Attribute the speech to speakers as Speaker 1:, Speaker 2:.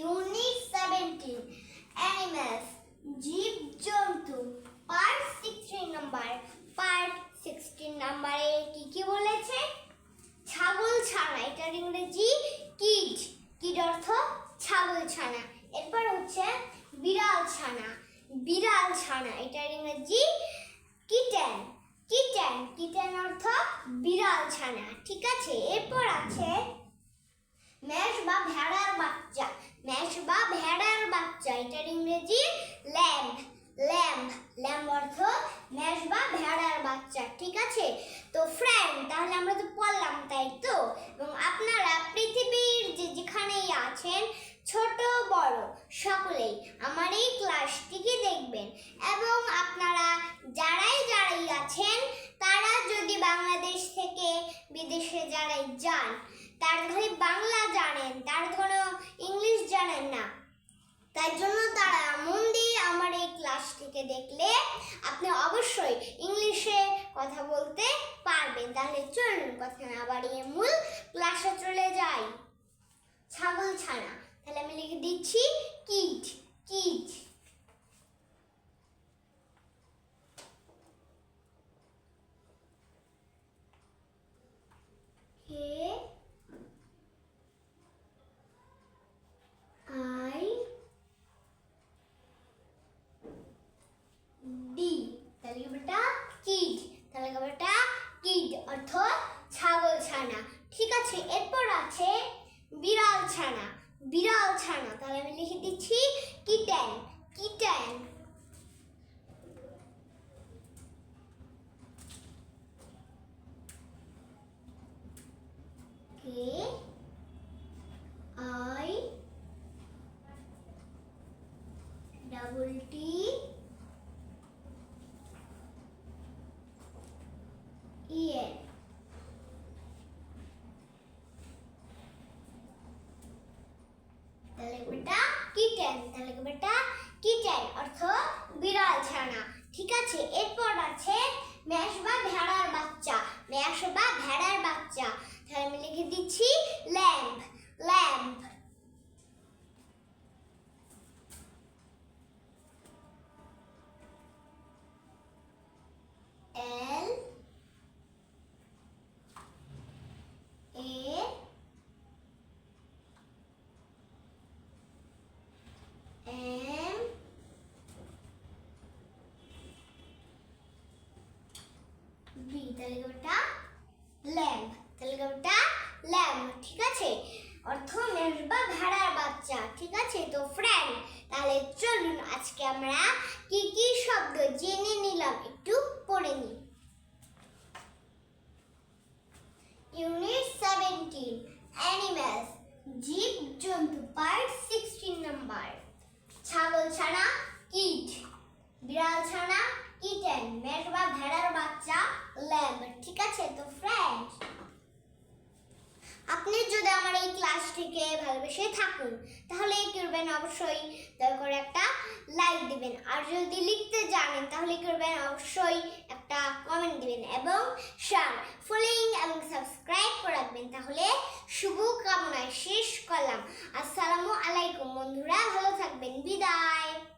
Speaker 1: Unit seventeen animals জীব জন্তু part sixteen number. Part sixteen নাম্বারে কি কি বলেছে? ছাগল ছানা এটার ইংরেজি কিড। কিড অর্থ ছাগল ছানা। এরপর হচ্ছে বিড়াল ছানা। বিড়াল ছানা এটার ইংরেজি কিটেন। কিটেন কিটেন অর্থ বিড়াল ছানা। ঠিক আছে, এরপর আছে মেষ বা ভেড়ার বাচ্চা মেষ বা ভেড়ার বাচ্চা এটার ইংরেজি ল্যাম্ব ল্যাম্ব ল্যাম্ব অর্থ মেষ বা ভেড়ার বাচ্চা, ঠিক আছে? তো ফ্রেন্ড তাহলে আমরা তো পড়লাম, তাই তো? এবং আপনারা পৃথিবীর যে যেখানেই আছেন, ছোট, বড়, সকলেই আমার এই ক্লাসটিকে দেখবেন। এবং আপনারা যারাই যারাই আছেন, তারা যদি বাংলাদেশ থেকে বিদেশে যারাই যান, তার খালি বাংলা জানেন, তার কোনো ইংলিশ জানেন না, তাই জন্য তারা মন দিয়ে আমার এই ক্লাসটিকে দেখলে কথা বলতে পারবেন। তাহলে চলুন কথা না বাড়িয়ে মূল ক্লাসে চলে যাই। ছাগল ছানা। তাহলে আমি লিখে দিচ্ছি, কিট কে আই ডি তাহলে কি বেটা কিড তাহলে কি বেটা কিড অর্থ ছাগল ছানা। ঠিক আছে, এরপর আছে বিড়াল ছানা। বিড়াল ছানা, তাহলে আমি লিখে দিচ্ছি কিটেন কিটেন। কে? বেটা কিটেন তাহলে বেটা? কিটেন অর্থ বিড়াল ছানা। ঠিক আছে? এরপর আছে ম্যাশ বা ভেড়ার বাচ্চা। ম্যাশ বা ভেড়ার বাচ্চা। তাহলে আমি লিখে দিচ্ছি ল্যাম্প। ল্যাম্প। ওটা ল্যাম্প তাহলে ল্যাম্প, ঠিক আছে? অর্থ মেষ বা ভেড়ার বাচ্চা, ঠিক আছে? তো ফ্রেন্ড তাহলে চলুন আজকে আমরা কি কি শব্দ জেনে নিলাম একটু পড়ে নিই। ইউনিট সেভেন্টিন অ্যানিমালস জীব, জন্তু পার্ট সিক্সটিন নাম্বার ছাগল ছানা, কিট। বিড়াল ছানা কিটেন মেষ বা ভেড়ার বাচ্চা ল্যাম্ব ঠিক আছে? তো ফ্রেন্ড আপনি যদি আমার এই ক্লাসটিকে ভালোবেসে থাকুন, তাহলে করবেন? অবশ্যই দয়া করে একটা লাইক দিবেন। আর যদি লিখতে জানেন, তাহলে করবেন? অবশ্যই একটা কমেন্ট দিবেন এবং শেয়ার ফলোইং এবং সাবস্ক্রাইব করে রাখবেন। তাহলে শুভ কামনায় শেষ করলাম। আসসালামু আলাইকুম বন্ধুরা, ভালো থাকবেন। বিদায়।